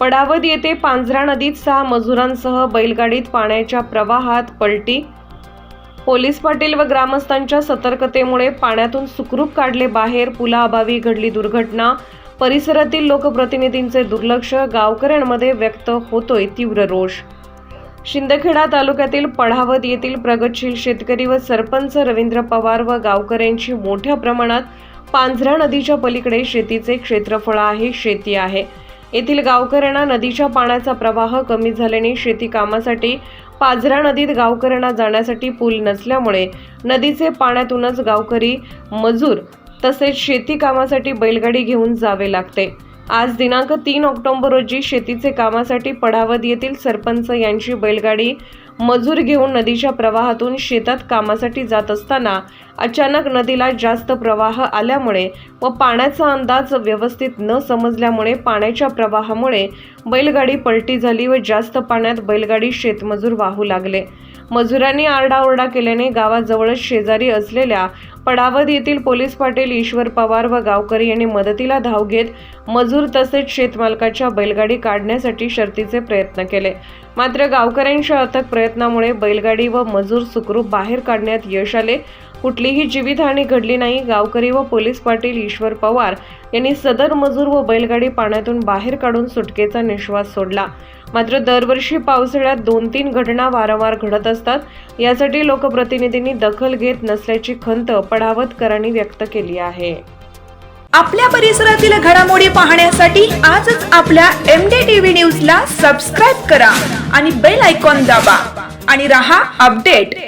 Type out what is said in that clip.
पडावद येथे पांझरा नदीत सहा मजुरांसह बैलगाडीत पाण्याच्या प्रवाहात पलटी. पोलीस पाटील व ग्रामस्थांच्या सतर्कतेमुळे पाण्यातून सुखरूप काढले बाहेर पुलाअभावी घडली दुर्घटना. परिसरातील लोकप्रतिनिधींचे दुर्लक्ष गावकऱ्यांमध्ये व्यक्त होतोय तीव्र रोष. शिंदखेडा तालुक्यातील पढावत येथील प्रगतशील शेतकरी व सरपंच रवींद्र पवार व गावकऱ्यांची मोठ्या प्रमाणात पांझरा नदीच्या पलीकडे शेतीचे क्षेत्रफळ आहे शेती आहे. येथील गावकऱ्यांना नदीच्या पाण्याचा प्रवाह कमी झाल्याने शेती कामासाठी पाझरा नदीत गावकऱ्यांना जाण्यासाठी पूल नसल्यामुळे नदीचे पाण्यातूनच गावकरी मजूर तसेच शेती कामासाठी बैलगाडी घेऊन जावे लागते. आज दिनांक तीन ऑक्टोंबर रोजी शेतीचे कामासाठी पढावत येथील सरपंच यांची बैलगाडी मजूर घेऊन नदीच्या प्रवाहातून शेतात कामासाठी जात असताना अचानक नदीला जास्त प्रवाह आल्यामुळे व पाण्याचा अंदाज व्यवस्थित न समजल्यामुळे पाण्याच्या प्रवाहामुळे बैलगाडी पलटी झाली व जास्त पाण्यात बैलगाडी शेतमजूर वाहू लागले. मजुरांनी आरडाओरडा केल्याने गावाजवळच शेजारी असलेल्या पडावद येथील पोलीस पाटील ईश्वर पवार व गावकरी यांनी मदतीला धाव घेत मजूर तसेच शेतमालकाच्या बैलगाडी काढण्यासाठी शर्तीचे प्रयत्न केले. मात्र गावकऱ्यांच्या अथक प्रयत्नामुळे बैलगाडी व मजूर सुखरूप बाहेर काढण्यात यश आले. कुठलीही जीवितहानी घडली नाही. गावकरी व पोलीस पाटील ईश्वर पवार यांनी सदर मजूर व बैलगाडी पाण्यातून बाहेर काढून सुटकेचा निश्वास सोडला. मात्र दरवर्षी पावसाळ्यात दोन तीन घटना वारंवार घडत असतात. यासाठी लोकप्रतिनिधींनी दखल घेत नसल्याची खंत पडावतकरांनी व्यक्त केली आहे. आपल्या परिसरातील घडामोडी पाहण्यासाठी आजच आपल्या एम डी टीव्ही न्यूज ला सबस्क्राईब करा आणि बेल आयकॉन दाबा. आणि रहा अपडेट.